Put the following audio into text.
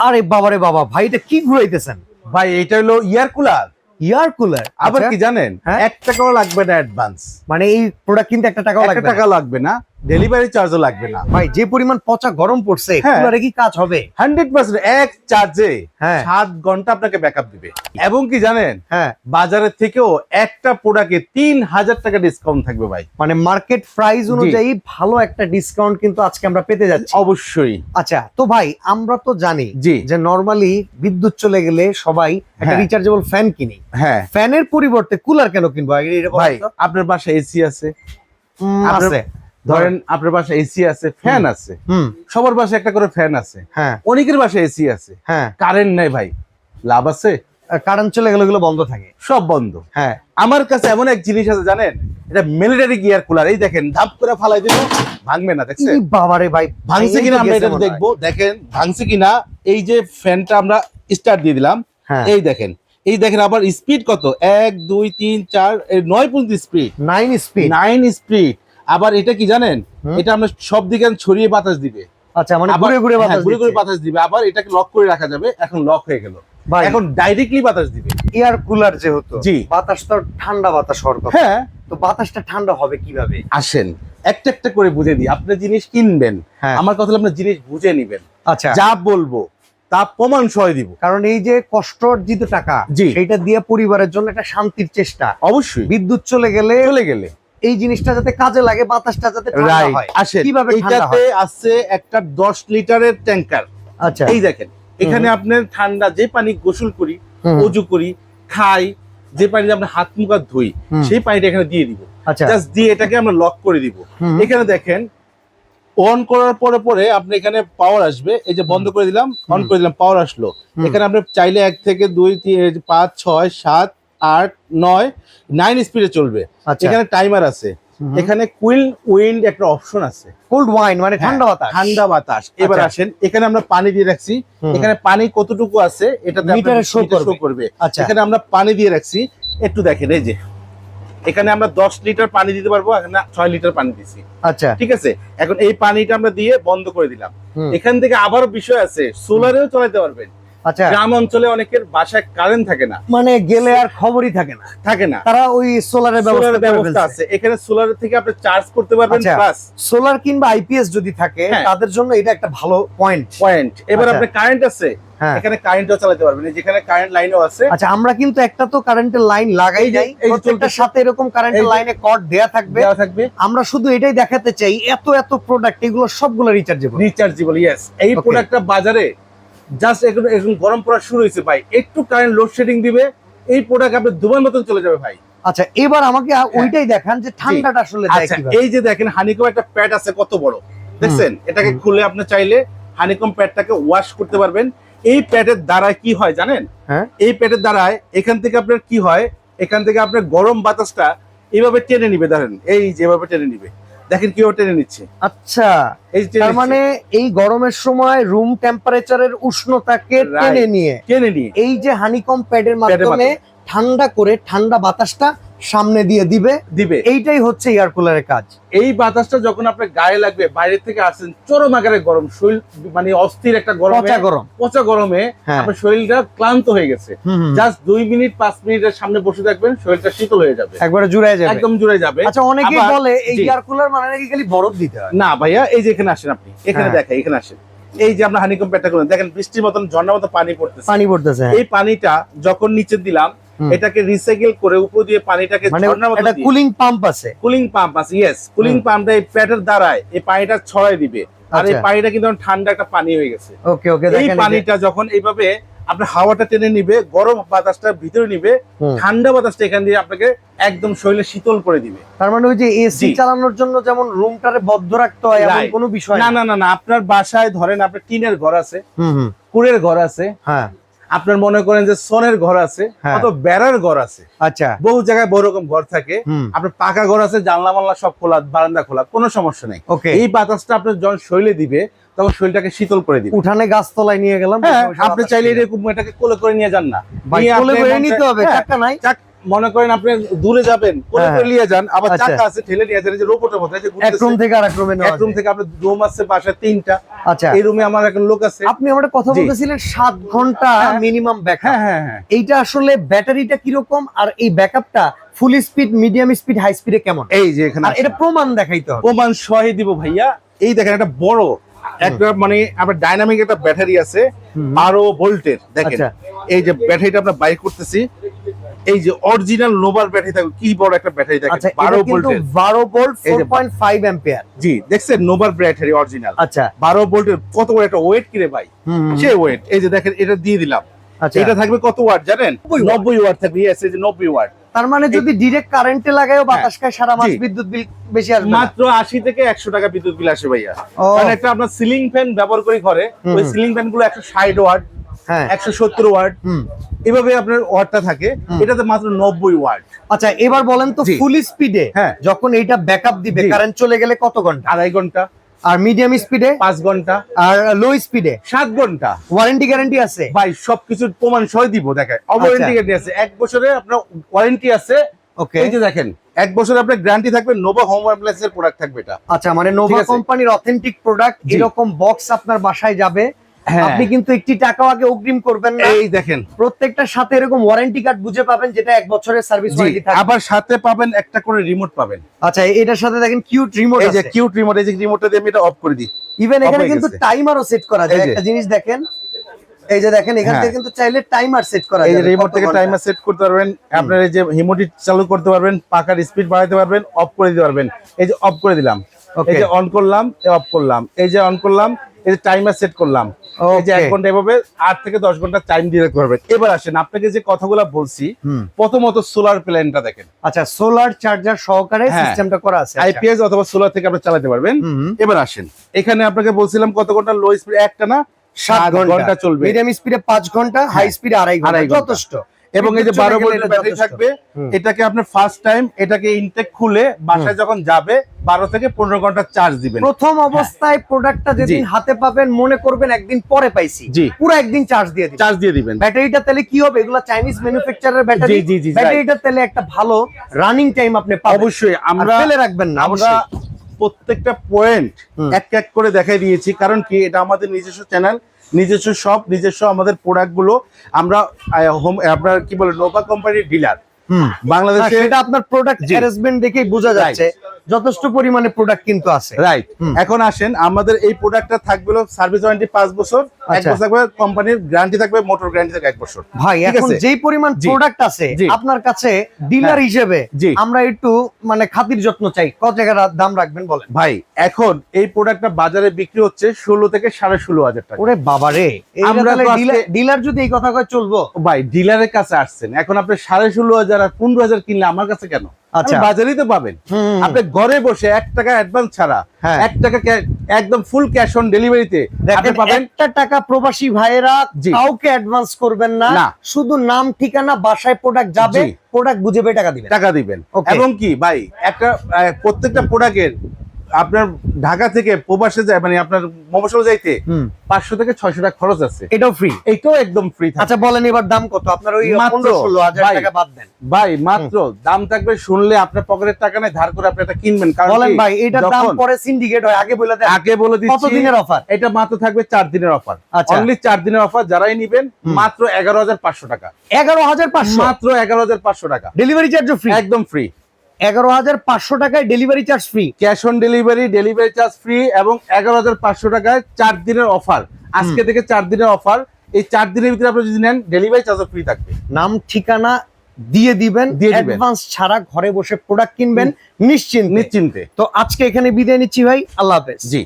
আরে বাবারে বাবা ভাই এটা কি ঘুরাইতেছেন? ভাই এটা হলো ইয়ার কুলার। ইয়ার কুলার? আবার কি জানেন? হ্যাঁ? এক টাকাও লাগবে না অ্যাডভান্স মানে এই প্রোডাক্ট কিনতে একটা টাকাও লাগবে টাকা লাগবে না। ডেলিভারি চার্জও লাগবে না। ভাই যে পরিমাণ পচা গরম পড়ছে হ্যাঁ। কুলারে কি কাজ হবে? হান্ড্রেড পার্সেন্ট এক চার্জে হ্যাঁ। সাত ঘণ্টা আপনাকে ব্যাকআপ দিবে। এবং কি জানেন? হ্যাঁ। বাজারের থেকেও একটা প্রোডাক্টে তিন হাজার টাকা ডিসকাউন্ট থাকবে ভাই। মানে মার্কেট প্রাইস অনুযায়ী ভালো একটা ডিসকাউন্ট কিন্তু আজকে আমরা পেতে যাচ্ছি। অবশ্যই। আচ্ছা তো ভাই আমরা তো জানি যে নরমালি বিদ্যুৎ চলে গেলে সবাই একটা হ্যাঁ। রিচার্জেবল ফ্যান কিনি। হ্যাঁ। ফ্যানের পরিবর্তে কুলার কেন কিনবো? ভাই আপনার বাসায় এসি আছে। আছে। ধরেন আপনার বাসায় এসি আছে ফ্যান আছে। সবার বাসায় একটা করে ফ্যান আছে। হ্যাঁ। অনেকের বাসায় এসি আছে। হ্যাঁ। কারেন্ট নাই ভাই। লাভ আছে? কারেন্ট চলে গেলে ওগুলো বন্ধ থাকে। সব বন্ধ। হ্যাঁ। আমার কাছে এমন এক জিনিস আছে জানেন? এটা মিলিটারি গিয়ার কুলার এই দেখেন ধাপ করে ফালাই দিল ভাঙবে না দেখছেন? বাবারে ভাই ভাঙছে কিনা আমরা এটা দেখব দেখেন ভাঙছে কিনা? এই যে ফ্যানটা আমরা স্টার্ট দিয়ে দিলাম। হ্যাঁ। এই দেখেন এই দেখেন আবার স্পিড কত? এক দুই তিন চার এই নয় পর্যন্ত speed nine speed nine speed আবার এটা কি জানেন? এটা আমরা সব দিকে ছড়িয়ে বাতাস দিবে। আচ্ছা মানে ঘুরে ঘুরে হ্যাঁ, বাতাস ঘুরে ঘুরে বাতাস দিবে। আবার এটাকে লক করে রাখা যাবে। এখন লক হয়ে গেল। এখন ডাইরেক্টলি বাতাস দিবে। এয়ার কুলার যেহেতু জি। বাতাস তো ঠান্ডা বাতাস হওয়ার কথা। হ্যাঁ। তো বাতাসটা ঠান্ডা হবে কীভাবে? আসেন একটা একটা করে বুঝে দিই আপনি জিনিস কিনবেন হ্যাঁ। আমার কথা হলো আপনার জিনিস বুঝে নিবেন। আচ্ছা। যা বলব তা প্রমাণ সহ দিব। কারণ এই যে কষ্ট অর্জিত টাকা জি। সেইটা দিয়ে পরিবারের জন্য একটা শান্তির চেষ্টা। অবশ্যই। বিদ্যুৎ চলে গেলে চলে গেলে। এই জিনিসটা যাতে কাজে লাগে বাতাসটা যাতে ঠান্ডা হয়। কীভাবে আছে একটা দশ লিটারের ট্যাঙ্কার। আচ্ছা। এই দেখেন এখানে আপনার ঠান্ডা যে পানি গোসল করি অজু করি খাই যে পানি আমরা হাত মুখ ধুই সেই পানিটা এখানে দিয়ে দিব। আচ্ছা। জাস্ট দিয়ে এটাকে আমরা লক করে দিব। এখানে দেখেন অন করার পরে পরে আপনি এখানে পাওয়ার আসবে। এই যে বন্ধ করে দিলাম অন করে দিলাম পাওয়ার আসলো। এখানে আপনি চাইলে এক থেকে দুই তিন পাঁচ ছয় সাত আট নয় নাইন স্পিডে চলবে। আচ্ছা। এখানে টাইমার আছে। এখানে কুইল উইন্ড একটা অপশন আছে। কোল্ড ওয়াইন মানে ঠান্ডা হ্যাঁ, বাতাস। ঠান্ডা বাতাস। এবার আচ্ছা। আসেন এখানে আমরা পানি দিয়ে রাখছি। এখানে পানি কতটুকু আছে এটা মিটারে show করবে। আচ্ছা। এখানে আমরা পানি দিয়ে রাখছি। একটু দেখেন এই যে। এখানে আমরা দশ লিটার পানি দিতে পারব এখানে ছয় লিটার পানি দিছি। আচ্ছা। ঠিক আছে? এখন এই পানিটা আমরা দিয়ে বন্ধ করে দিলাম। এখান থেকে আবারও বিষয় আছে সোলারেও চালাতে পারবেন। আচ্ছা। গ্রাম অঞ্চলে অনেকের বাসায় কারেন্ট থাকে না। মানে গেলে আর খবরই থাকে না। থাকে না। তারা ওই সোলারের ব্যবস্থা আছে। এখানে সোলারের থেকে আপনি চার্জ করতে পারবেন আচ্ছা। প্লাস সোলার কিংবা আইপিএস যদি থাকে হ্যাঁ। তাদের জন্য এটা একটা ভালো পয়েন্ট পয়েন্ট এবার আচ্ছা। আপনি কারেন্ট আছে। হ্যাঁ। এখানে কারেন্টও চালাতে পারবেন। যেখানে কারেন্ট লাইনও আছে। আচ্ছা আমরা কিন্তু একটা তো কারেন্টের লাইন লাগাই যাই প্রত্যেকটার সাথে এরকম কারেন্টের লাইনে কর্ড দেয়া থাকবে। দেওয়া থাকবে। আমরা শুধু এটাই দেখাতে চাই এত এত প্রোডাক্ট এগুলো সবগুলো রিচার্জেবল রিচার্জেবল ইয়েস এই. প্রোডাক্টটা বাজারে জাস্ট এখন এখন গরম পড়া শুরু হয়েছে ভাই। একটু কারেন্ট লোডশেডিং দিবে এই প্রোডাক্ট আপনার দুবার মতন চলে যাবে ভাই। আচ্ছা এবার আমাকে ওইটাই দেখান যে ঠান্ডাটা আসলে আচ্ছা এই যে দেখেন হানিকম একটা প্যাড আছে কত বড়। দেখছেন? এটাকে খুলে আপনি চাইলে হানিকম প্যাডটাকে ওয়াশ করতে পারবেন। এই প্যাডের দ্বারায় কি হয় জানেন? হ্যাঁ। এই প্যাডের দ্বারায় এখান থেকে আপনার কি হয়? এখান থেকে আপনার গরম বাতাসটা এইভাবে টেনে নিবে ধরেন। এই যেভাবে টেনে নিবে। দেখেন কীভাবে টেনে নিচ্ছে। আচ্ছা এই তার মানে এই গরমের সময় রুম টেম্পারেচারের উষ্ণতাকে টেনে নিয়ে। টেনে নিয়ে। এই যে হানিকম প্যাডের মাধ্যমে। ঠান্ডা করে ঠান্ডা বাতাসটা সামনে দিয়ে দিবে। দিবে। এইটাই হচ্ছে এয়ার কুলারের কাজ। এই বাতাসটা যখন আপনার গায়ে লাগবে বাইরে থেকে আসেন চরম আকারে গরম শরীর মানে অস্থির একটা গরমে পচা গরম। পচা গরমে হ্যাঁ। আপনার শরীরটা ক্লান্ত হয়ে গেছে। জাস্ট দুই মিনিট পাঁচ মিনিটের সামনে বসে থাকবেন শরীরটা শীতল হয়ে যাবে। একবারে জুড়ে যাবে। একদম জুড়ে যাবে। আচ্ছা অনেকেই বলে এই। এয়ার কুলার মানে নাকি খালি বরফ দিতে হয়? না ভাইয়া এই যে এখানে আসেন আপনি এখানে হ্যাঁ। দেখেন এখানে আসেন। এই যে আমরা হানিকম প্যাটটা করলাম দেখেন বৃষ্টির মতন ঝর্ণার মতো পানি পড়তেছে। পানি পড়তেছে হ্যাঁ। এই পানিটা যখন নিচে দিলাম। এটাকে রিসাইকেল করে উপর দিয়ে পানিটাকে মানে ঝর্ণার মতো কুলিং পাম্প আছে। কুলিং পাম্প আছে ইয়েস কুলিং পাম্পটা এই প্যাটের দ্বারায় এই পানিটা ছড়াই দিবে। আর এই আচ্ছা। পানিটা কিন্তু ঠান্ডা একটা পানি হয়ে গেছে। ওকে ওকে এই পানিটা যখন এইভাবে আপনার হাওয়াটা টেনে নিবে গরম বাতাসটা ভিতরে নিবে ঠান্ডা বাতাসটা এখান দিয়ে আপনাকে একদম শরীরে শীতল করে দিবে। তার মানে ওই যে এসি চালানোর জন্য যেমন রুমটারে বদ্ধ রাখতে হয় এমন কোনো বিষয় না না না আপনার বাসায় ধরেন আপনার টিনের ঘর আছে হুম হুম। কুড়ের ঘর আছে হ্যাঁ। আপনার মনে করেন যে সোনের ঘর আছে হ্যাঁ। কত বেড়ার ঘর আছে। আচ্ছা। বহু জায়গায় বহু রকম ঘর থাকে। আপনার পাকা ঘর আছে জানলা মাল্লা সব খোলা বারান্দা খোলা কোনো সমস্যা নেই। ওকে। এই বাতাসটা আপনার যখন শৈলে দিবে তখন শরীরটাকে শীতল করে দিবে। উঠানে গাছ তলায় নিয়ে গেলাম হ্যাঁ আপনি চাইলে এরকম এটাকে কোলে করে নিয়ে যান না। নিতে হবে হ্যাঁ, চাকা নাই। চাক- মনে করেন আপনি দূরে যাবেন হ্যাঁ। করে নিয়ে যান আবার আচ্ছা। চাকা আছে ঠেলে নিয়ে যান এই যে রোবটের মতো এই যে এক রুম থেকে আরেক রুমে এক রুম থেকে আপনার রুম আছে বাসায় তিনটা। আচ্ছা। এই রুমে আমার এখন লোক আছে। আপনি আমরা কথা বলতেছিলেন সাত ঘণ্টা হ্যাঁ। মিনিমাম ব্যাকআপ হ্যাঁ হ্যাঁ হ্যাঁ। এইটা আসলে ব্যাটারিটা কীরকম আর এই ব্যাকআপটা full speed medium speed high স্পিডে কেমন? এই যে এখানে আর এটা প্রমাণ দেখাইতে হবে। প্রমাণ সহে দিব ভাইয়া। এই দেখেন একটা বড় একটা মানে আপনার ডাইনামিক একটা ব্যাটারি আছে আরও ভোল্টের দেখেন। আচ্ছা। এই যে ব্যাটারিটা আমরা বাই করতেছি। এই যে অরিজিনাল নোভার ব্যাটারি থাকবে কি বড় একটা ব্যাটারি ভোল্টের বারো ভোল্ট এই ফোর যে- পয়েন্ট ফাইভ অ্যাম্পিয়ার জি দেখছেন নোভার ব্যাটারি অরিজিনাল আচ্ছা। বারো ভোল্টের কত বড় একটা ওয়েট কিরে ভাই? সে ওয়েট এই যে দেখেন এটা দিয়ে দিলাম। আচ্ছা। এটা থাকবে কত ওয়াট জানেন? 90 নব্বই ওয়াট থাকবে ইয়েস এই যে নব্বই ওয়াট তার মানে যদি ডিরেক্ট কারেন্টে লাগায়ও বাতাস খায় সারা মাস বিদ্যুৎ বিল বেশি আসবে না। মাত্র আশি থেকে একশো টাকা বিদ্যুৎ বিল আসে ভাইয়া। কারণ একটা আপনার সিলিং ফ্যান ব্যবহার করি ঘরে ওই সিলিং ফ্যানগুলো একশো ষাট ওয়াট হ্যাঁ একশো সত্তর ওয়াট হুম। এভাবে আপনার ওয়াটটা থাকে। এটাতে মাত্র নব্বই ওয়াট আচ্ছা এবার বলেন তো ফুল স্পিডে হ্যাঁ। যখন এইটা ব্যাকআপ দিবে কারেন্ট চলে গেলে কত ঘণ্টা? আড়াই ঘণ্টা। আর মিডিয়াম স্পিডে পাঁচ ঘণ্টা। আর লো স্পিডে সাত ঘণ্টা। ওয়ারেন্টি গ্যারান্টি আছে? ভাই সবকিছুর প্রমাণ সহ দিব দেখেন। আচ্ছা। অওয়ারেন্টি গ্যারান্টি আছে। এক বছরে আপনার ওয়ারেন্টি আছে। ওকে এই যে দেখেন এক বছরে আপনার গ্যারান্টি থাকবে নোভা হোম অ্যাপ্লায়েন্সের প্রোডাক্ট থাকবে এটা। আচ্ছা মানে নোভা কোম্পানির অথেন্টিক প্রোডাক্ট এরকম বক্স আপনার বাসায় যাবে। হ্যাঁ আপনি কিন্তু একটি টাকাও আগে অগ্রিম করবেন না। এই দেখেন। প্রত্যেকটার সাথে এরকম ওয়ারেন্টি কার্ড বুঝে পাবেন যেটা এক বছরের সার্ভিস ওয়ারেন্টি থাকবে। আবার সাথে পাবেন একটা করে রিমোট পাবেন। আচ্ছা এটার সাথে দেখেন কিউট রিমোট এই যে কিউট রিমোট এই যে রিমোটটা দিয়ে আমি এটা অফ করে দিই। ইভেন এখানে হয়ে কিন্তু। টাইমারও সেট করা যায়। একটা জিনিস দেখেন এই যে দেখেন এখান হ্যাঁ। থেকে কিন্তু চাইলে টাইমার সেট করা যায় এই যে রিমোট থেকে। টাইমার সেট করতে পারবেন আপনার এই যে হিমোটি চালু করতে পারবেন পাকার স্পিড বাড়াতে পারবেন অফ করে দিতে পারবেন। এই যে অফ করে দিলাম. এই যে অন করলাম অফ করলাম। এই যে অন করলাম এই টাইমার সেট করলাম। এই যে এক ঘণ্টা এভাবে আট থেকে দশ ঘণ্টা টাইম রাখতে পারবেন এবার আসেন আপনাকে যে কথাগুলো বলছি প্রথমত সোলার প্ল্যানটা দেখেন। আচ্ছা সোলার চার্জার সহকারে হ্যাঁ। সিস্টেমটা করা আছে আচ্ছা। আইপিএস অথবা সোলার থেকে আপনি চালাতে পারবেন। এবার আসেন এখানে আপনাকে বলছিলাম কত ঘণ্টা? লো স্পিড একটা না? সাত ঘণ্টা। চলবে। মিডিয়াম স্পিডে পাঁচ ঘণ্টা হাই স্পিডে আড়াই আড়াই ঘণ্টা। যথেষ্ট। এবং এই যে বারো ভোল্টের ব্যাটারি থাকবে এটাকে আপনি ফার্স্ট টাইম এটাকে ইনটেক খুলে বাসায় যখন যাবে বারো থেকে পনেরো ঘণ্টা চার্জ দিবেন। প্রথম অবস্থায় প্রোডাক্টটা যেদিন হাতে পাবেন মনে করবেন একদিন পরে পাইছি। জি। পুরো একদিন চার্জ দিয়ে দিবেন। চার্জ দিয়ে দিবেন। ব্যাটারিটা তাহলে কি হবে? এগুলো চাইনিজ ম্যানুফ্যাকচারের ব্যাটারি। জি, জি, জি, ব্যাটারিটা তাহলে একটা ভালো রানিং টাইম আপনি পাবেন। অবশ্যই আমরা ফেলে রাখবেন না আমরা অবশ্যই। প্রত্যেকটা পয়েন্ট এক এক করে দেখাই দিয়েছি। কারণ কি? এটা আমাদের নিজস্ব চ্যানেল নিজস্ব সব নিজস্ব আমাদের প্রোডাক্টগুলো আমরা হোম আপনার কি বলে নোভা কোম্পানির ডিলার বাংলাদেশে এটা আপনার প্রোডাক্ট। অ্যারেঞ্জমেন্ট দেখেই বোঝা যাচ্ছে। যথেষ্ট পরিমাণে প্রোডাক্ট কিন্তু আছে। রাইট এখন আসেন আমাদের এই প্রোডাক্টটা থাকবে সার্ভিস ওয়ারেন্টি পাঁচ বছর এক আচ্ছা। বছর থাকবে কোম্পানির গ্যারান্টি থাকবে মোটর গ্যারান্টি থাকবে এক বছর। ভাই এখন যেই পরিমাণ প্রোডাক্ট আছে আপনার কাছে ডিলার হ্যাঁ। হিসেবে আমরা একটু মানে খাতির যত্ন চাই। কত টাকার দাম রাখবেন বলেন? ভাই এখন এই প্রোডাক্টটা বাজারে বিক্রি হচ্ছে ষোলো থেকে সাড়ে ষোলো হাজার টাকা। ওরে বাবা রে আমরা ডিলার যদি এই কথা কয় চলবো? ভাই ডিলারের কাছে আসছেন এখন আপনি সাড়ে ষোলো হাজার আর পনেরো হাজার কিনলে আমার কাছে কেন? আচ্ছা। বাজারেই তো পাবেন। আপনি ঘরে বসে এক টাকা অ্যাডভান্স ছাড়া হ্যাঁ। এক টাকা একদম ফুল ক্যাশ অন ডেলিভারিতে আপনি পাবেন। একটা টাকা প্রবাসী ভাইয়েরা কাউকে অ্যাডভান্স করবেন না। না। শুধু নাম ঠিকানা বাসায় প্রোডাক্ট যাবে প্রোডাক্ট বুঝে টাকা দিবেন। টাকা দিবেন। এবং কি ভাই একটা প্রত্যেকটা প্রোডাক্টের আপনার ঢাকা থেকে প্রবাসে যায় মানে আপনার মফসল যাইতে পাঁচশো থেকে ছয়শো টাকা খরচ আছে। এটাও ফ্রি এইটাও একদম ফ্রি আচ্ছা বলেন এবার দাম কত? আপনার ওই মাত্র, ষোলো হাজার টাকা বাদ দেন। ভাই মাত্র দাম থাকবে শুনলে আপনার পকেটের টাকা নেই ধার করে আপনি এটা কিনবেন। কারণ বলেন ভাই এটার দাম পরে সিন্ডিকেট হয় আগে বলে দেন। আগে বলে কত দিচ্ছি দিনের অফার এটা মাত্র থাকবে চার দিনের অফার আচ্ছা। অনলি চার দিনের অফার যারাই নিবেন মাত্র এগারো হাজার পাঁচশো টাকা। এগারো হাজার পাঁচশো? মাত্র এগারো হাজার পাঁচশো টাকা। ডেলিভারি চার্জও ফ্রি একদম ফ্রি এগারো হাজার পাঁচশো টাকায় delivery charge free cash on delivery delivery charge free এবং এগারো হাজার পাঁচশো টাকায় চার দিনের অফার আজকে থেকে চার দিনের অফার এই চার দিনের ভিতরে আপনি যদি নেন ডেলিভারি চার্জ ফ্রি থাকবে। নাম ঠিকানা দিয়ে দিবেন। অ্যাডভান্স ছাড়া ঘরে বসে প্রোডাক্ট কিনবেন নিশ্চিন্ত। নিশ্চিন্তে। তো আজকে এখানে বিদায় নিচ্ছি ভাই আল্লাহ হাফেজ। জি।